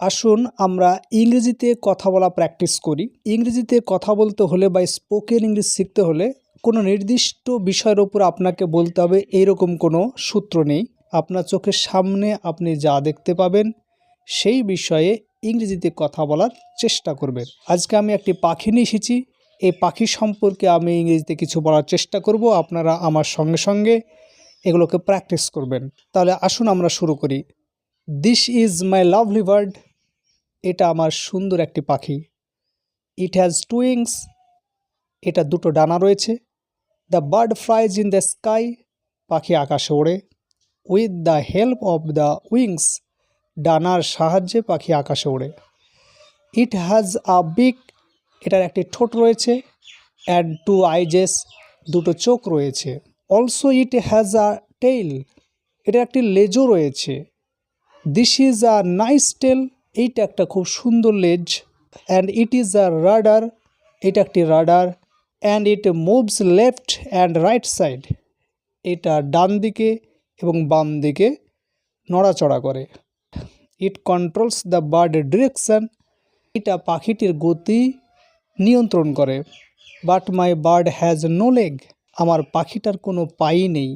আসুন আমরা ইংরেজিতে কথা বলা প্র্যাকটিস করি। ইংরেজিতে কথা বলতে হলে বা স্পোকেন ইংলিশ শিখতে হলে কোনো নির্দিষ্ট বিষয়ের ওপর আপনাকে বলতে হবে এইরকম কোনো সূত্র নেই। আপনার চোখের সামনে আপনি যা দেখতে পাবেন সেই বিষয়ে ইংরেজিতে কথা বলার চেষ্টা করবেন। আজকে আমি একটি পাখি নিয়ে এসেছি। এই পাখি সম্পর্কে আমি ইংরেজিতে কিছু বলার চেষ্টা করব। আপনারা আমার সঙ্গে সঙ্গে এগুলোকে প্র্যাকটিস করবেন। তাহলে আসুন আমরা শুরু করি। This is my lovely bird এটা আমার সুন্দর একটি পাখি। ইট হ্যাজ টু উইংস এটা দুটো ডানা রয়েছে। The bird flies in the sky পাখি আকাশে ওড়ে। With the help of the wings ডানার সাহায্যে পাখি আকাশে ওড়ে। ইট হ্যাজ আ বিগ এটার একটি ঠোঁট রয়েছে। অ্যান্ড টু আইজেস দুটো চোখ রয়েছে। Also it has a tail এটার একটি লেজও রয়েছে। This is a nice tail এইটা একটা খুব সুন্দর লেজ and it is a rudder এটা একটি rudder and it moves left and right side এটা ডান দিকে এবং বাম দিকে নড়াচড়া করে। It controls the bird direction এটা পাখিটির গতি নিয়ন্ত্রণ করে। But my bird has no leg আমার পাখিটার কোনো পাই নেই।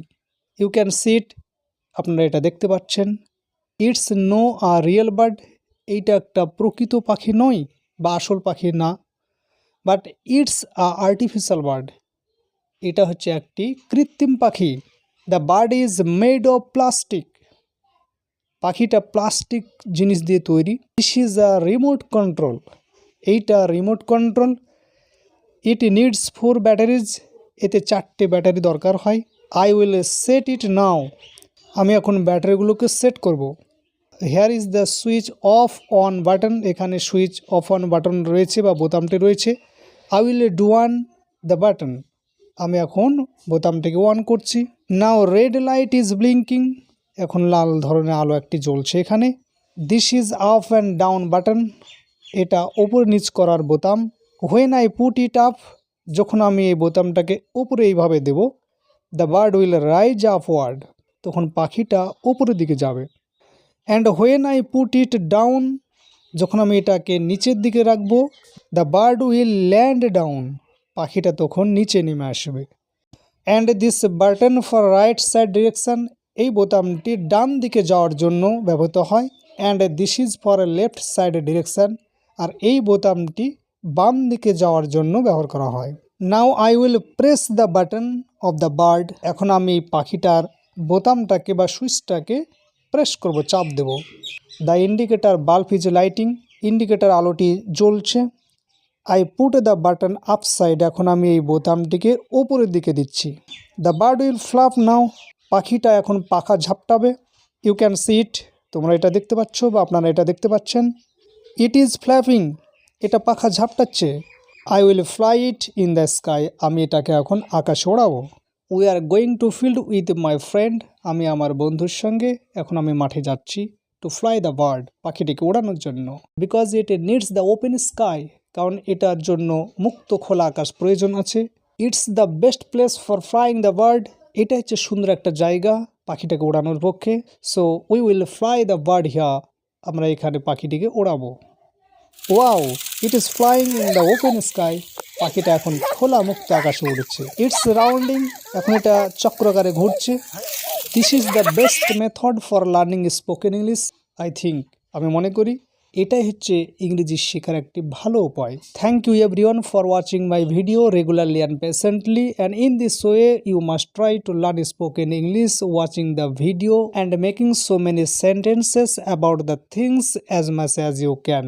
ইউ ক্যান সিট আপনারা এটা দেখতে পাচ্ছেন। It's no a real bird এইটা একটা প্রকৃত পাখি নয় বা আসল পাখি না but it's a artificial bird এটা হচ্ছে একটি কৃত্রিম পাখি। The bird is made of plastic পাখিটা প্লাস্টিক জিনিস দিয়ে তৈরি। This is a remote control এইটা remote control it needs four batteries এতে চারটে ব্যাটারি দরকার হয়। I will set it now আমি এখন ব্যাটারিগুলোকে সেট করব। Here is the switch off on button এখানে সুইচ অফ অন বাটন রয়েছে বা বোতামটি রয়েছে। I will do one the button আমি এখন বোতামটিকে অন করছি। Now red light is blinking এখন লাল ধরনের আলো একটি জ্বলছে এখানে। This is up and down button এটা ওপর নিচ করার বোতাম। When I put it up যখন আমি এই বোতামটাকে উপরে এইভাবে দেব the bird will rise upward তখন পাখিটা উপরের দিকে যাবে। And when I put it down যখন আমি এটাকে নিচের দিকে রাখব the bird will land down পাখিটা তখন নিচে নেমে আসবে। And this button for right side direction এই বোতামটি ডান দিকে যাওয়ার জন্য ব্যবহৃত হয়। And this is for left side direction আর এই বোতামটি বাম দিকে যাওয়ার জন্য ব্যবহার করা হয়। Now I will press the button of the bird এখন আমি পাখিটার বোতামটাকে বা সুইচটাকে প্রেস করব, চাপ দেব। The indicator bulb is lighting indicator আলোটি জ্বলছে। I put the button up side এখন আমি এই বোতামটিকে ওপরের দিকে দিচ্ছি। The bird will flap now পাখিটা এখন পাখা ঝাপটাবে। ইউ ক্যান সি ইট তোমরা এটা দেখতে পাচ্ছ বা আপনারা এটা দেখতে পাচ্ছেন। ইট ইজ ফ্ল্যাপিং এটা পাখা ঝাপটাচ্ছে। I will fly it in the sky আমি এটাকে এখন আকাশে ওড়াবো। We are going to field with my friend আমি আমার বন্ধুর সঙ্গে, এখন আমি মাঠে যাচ্ছি টু ফ্লাই দ্য বার্ড পাখিটিকে ওড়ানোর জন্য। Because it needs the open sky কারণ এটার জন্য মুক্ত খোলা আকাশ প্রয়োজন আছে। It's the best place for flying the bird এটা হচ্ছে সুন্দর একটা জায়গা, পাখিটাকে ওড়ানোর পক্ষে। So we will fly the bird here আমরা এখানে পাখিটিকে ওড়াবো। Wow it is flying in the open sky পাখিটা এখন খোলা মুক্ত আকাশে উড়ছে। ইটস রাউন্ডিং এখন এটা চক্রকারে ঘুরছে। This is the best method for learning spoken English I think আমি মনে করি। এটাই হচ্ছে ইংরেজি শেখার একটি ভালো উপায়। Thank you everyone for watching my video regularly and patiently and in this way you must try to learn spoken English watching the video and making so many sentences about the things as much as you can